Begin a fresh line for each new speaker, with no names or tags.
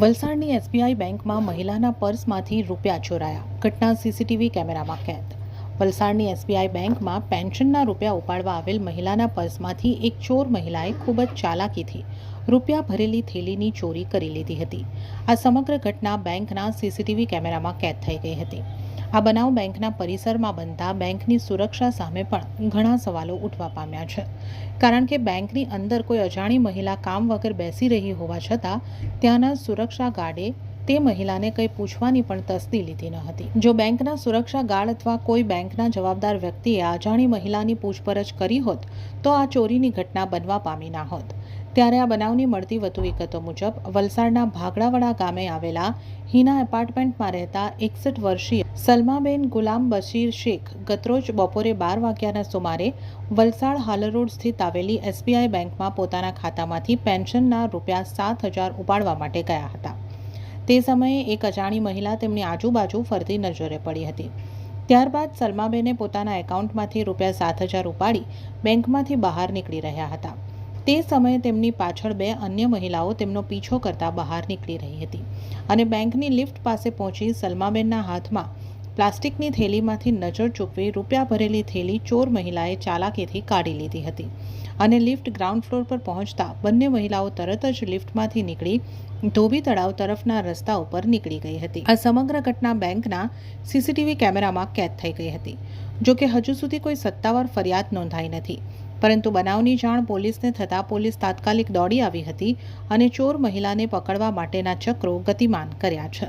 વલસાડની SBI બેંકમાં મહિલાના પર્સમાંથી રૂપિયા ચોરાયા. ઘટના સીસીટીવી કેમેરામાં કેદ. વલસાડની એસબીઆઈ બેંકમાં પેન્શનના રૂપિયા ઉપાડવા આવેલ મહિલાના પર્સમાંથી એક ચોર મહિલાએ ખૂબ જ ચાલાકીથી રૂપિયા ભરેલી થેલીની ચોરી કરી લીધી હતી. આ સમગ્ર ઘટના બેંકના સીસીટીવી કેમેરામાં કેદ થઈ ગઈ હતી. આ બનાવ બેંકના પરિસરમાં બનતા બેંકની સુરક્ષા સામે પણ ઘણા સવાલો ઉઠવા પામ્યા છે. કારણ કે બેંકની અંદર કોઈ અજાણી મહિલા કામ વગર બેસી રહી હોવા છતાં, ત્યાંના સુરક્ષા ગાર્ડે તે મહિલાને કંઈ પૂછવાની પણ તસ્દી લીધી ન હતી. જો બેંકના સુરક્ષા ગાર્ડ અથવા કોઈ બેંકના જવાબદાર વ્યક્તિએ અજાણી મહિલાની પૂછપરછ કરી હોત, તો આ ચોરીની ઘટના બનવા પામી ના હોત. ત્યારે આ બનાવની મળતી વધુ વિગતો મુજબ, વલસાડના ભાગડાવાડા ગામે આવેલા હિના એપાર્ટમેન્ટમાં રહેતા એકસઠ વર્ષીય સલમાબેન ગુલામ બશીર શેખ ગતરોજ બપોરે બાર વાગ્યાના સુમારે વલસાડ હાલર રોડ સ્થિત આવેલી એસબીઆઈ બેંકમાં પોતાના ખાતામાંથી પેન્શનના રૂપિયા સાત હજાર ઉપાડવા માટે ગયા હતા. તે સમયે એક અજાણી મહિલા તેમની આજુબાજુ ફરતી નજરે પડી હતી. ત્યારબાદ સલમાબેને પોતાના એકાઉન્ટમાંથી રૂપિયા સાત હજાર ઉપાડી બેંકમાંથી બહાર નીકળી રહ્યા હતા. તે સમયે તેમની પાછળ બે અન્ય મહિલાઓ તેમનો પીછો કરતા બહાર નીકળી રહી હતી અને બેંકની લિફ્ટ પાસે પહોંચી સલમાબેનના હાથમાં પ્લાસ્ટિકની થેલીમાંથી નજર ચૂકવી રૂપિયા ભરેલી થેલી ચોર મહિલાએ ચાલાકીથી કાઢી લીધી હતી અને લિફ્ટ ગ્રાઉન્ડ ફ્લોર પર પહોંચતા બંને મહિલાઓ તરત જ લિફ્ટમાંથી નીકળી ધોબી તળાવ તરફના રસ્તા ઉપર નીકળી ગઈ હતી. આ સમગ્ર ઘટના બેંકના સીસીટીવી કેમેરામાં કેદ થઈ ગઈ હતી, જોકે હજુ સુધી કોઈ સત્તાવાર ફરિયાદ નોંધાઈ નથી. પરંતુ બનાવની જાણ પોલીસને થતાં પોલીસ તાત્કાલિક દોડી આવી હતી અને ચોર મહિલાને પકડવા માટેના ચક્રો ગતિમાન કર્યા છે.